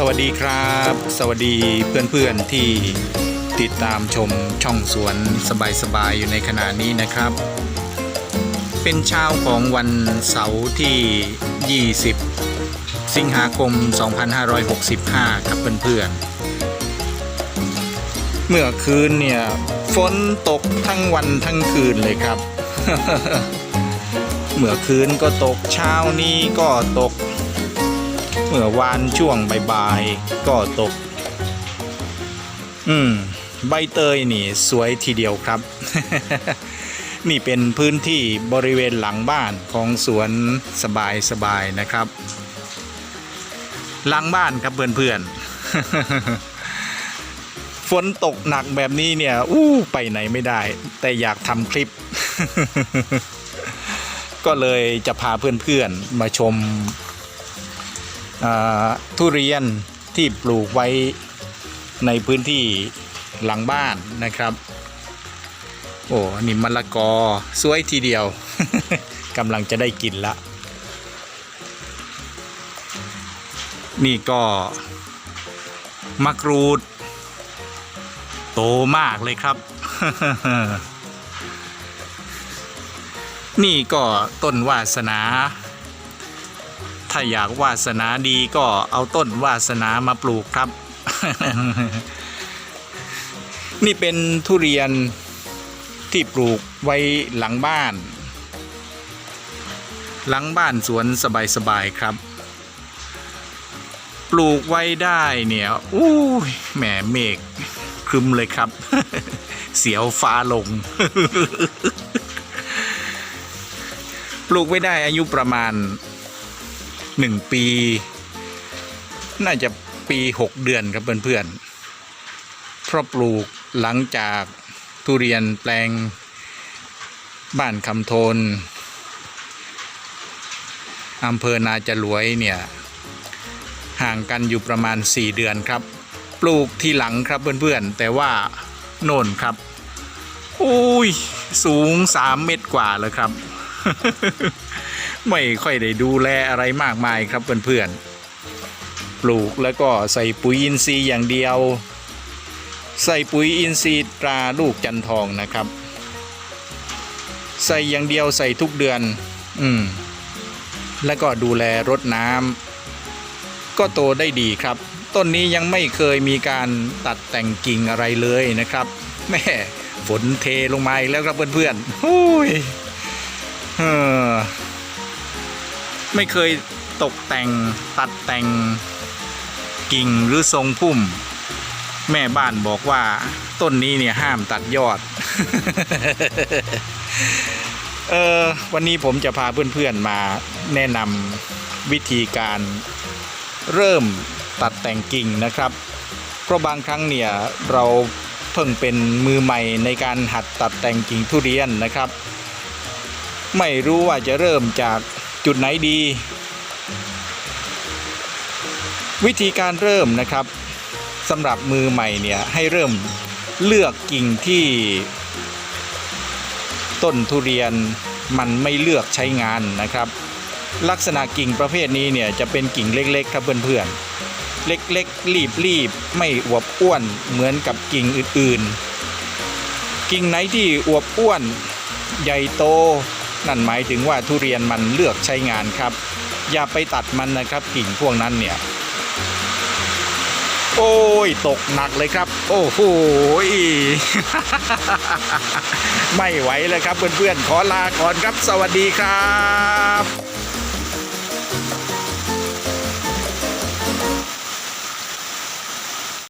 สวัสดีครับ สวัสดีเพื่อนๆที่ติดตามชมช่องสวนสบายๆอยู่ในขณะนี้นะครับ เป็นเช้าของวันเสาร์ที่ 20 สิงหาคม 2565 ครับเพื่อนๆ เมื่อคืนเนี่ยฝนตกทั้งวันทั้งคืนเลยครับ เมื่อคืนก็ตกเช้านี้ก็ตก มื่อวานช่วงบ่ายๆก็ตก อืม ใบเตยนี่สวยทีเดียวครับ นี่เป็นพื้นที่บริเวณหลังบ้านของสวนสบายๆนะครับ หลังบ้านครับเพื่อนๆ ฝนตกหนักแบบนี้เนี่ย อู้ไปไหนไม่ได้ แต่อยากทำคลิปก็เลยจะพาเพื่อนๆ มาชม ทุเรียนที่ปลูกไว้ในพื้นที่หลังบ้านนะครับ โอ้นี่มะละกอสวยทีเดียวกำลังจะได้กินละ นี่ก็มะกรูด โตมากเลยครับ นี่ก็ต้นวาสนา ถ้าอยากวาสนาดีก็เอาต้นวาสนามาปลูกครับ นี่เป็นทุเรียนที่ปลูกไว้หลังบ้าน หลังบ้านสวนสบายๆครับ ปลูกไว้ได้เนี่ยอู้แหมเมฆครึมเลยครับ เสียวฟ้าลง ปลูกไว้ได้อายุประมาณ หนึ่งปี น่าจะปีหกเดือนครับเพื่อนๆเพราะปลูกหลังจากทุเรียนแปลงบ้านคำโทนอำเภอนาจรวยเนี่ยห่างกันอยู่ประมาณ 4 เดือนครับ ปลูกทีหลังครับเพื่อนๆ แต่ว่าโน่นครับอุ้ยสูง 3 เมตรกว่าเลยครับ ไม่ค่อยได้ดูแลอะไรมากมายครับเพื่อนๆ ปลูกแล้วก็ใส่ปุ๋ยอินทรีย์อย่างเดียว ใส่ปุ๋ยอินทรีย์ตราลูกจันทองนะครับ ใส่อย่างเดียวใส่ทุกเดือน อืม แล้วก็ดูแลรดน้ำก็โตได้ดีครับ ต้นนี้ยังไม่เคยมีการตัดแต่งกิ่งอะไรเลยนะครับแม่ฝนเทลงมาอีกแล้วครับเพื่อนๆโอ้ยเออ ไม่เคยตกแต่งตัดแต่งกิ่งหรือทรงพุ่ม แม่บ้านบอกว่าต้นนี้เนี่ยห้ามตัดยอด เออวันนี้ผมจะพาเพื่อนๆมาแนะนำวิธีการเริ่มตัดแต่งกิ่งนะครับ เพราะบางครั้งเนี่ยเราเพิ่งเป็นมือใหม่ในการหัดตัดแต่งกิ่งทุเรียนนะครับ ไม่รู้ว่าจะเริ่มจาก จุดไหนดี วิธีการเริ่มนะครับสำหรับมือใหม่เนี่ยให้เริ่มเลือกกิ่งที่ ต้นทุเรียนมันไม่เลือกใช้งานนะครับ ลักษณะกิ่งประเภทนี้เนี่ยจะเป็นกิ่งเล็กๆครับเพื่อนๆ เล็กๆ รีบๆ ไม่อวบอ้วนเหมือนกับกิ่งอื่นๆ กิ่งไหนที่อวบอ้วน ใหญ่โต นั่นหมายถึงว่าทุเรียนมันเลือกใช้งานครับ อย่าไปตัดมันนะครับกิ่งพวกนั้นเนี่ย โอ้ยตกหนักเลยครับ โอ้โหไม่ไหวเลยครับเพื่อนๆขอลาก่อนครับ สวัสดีครับ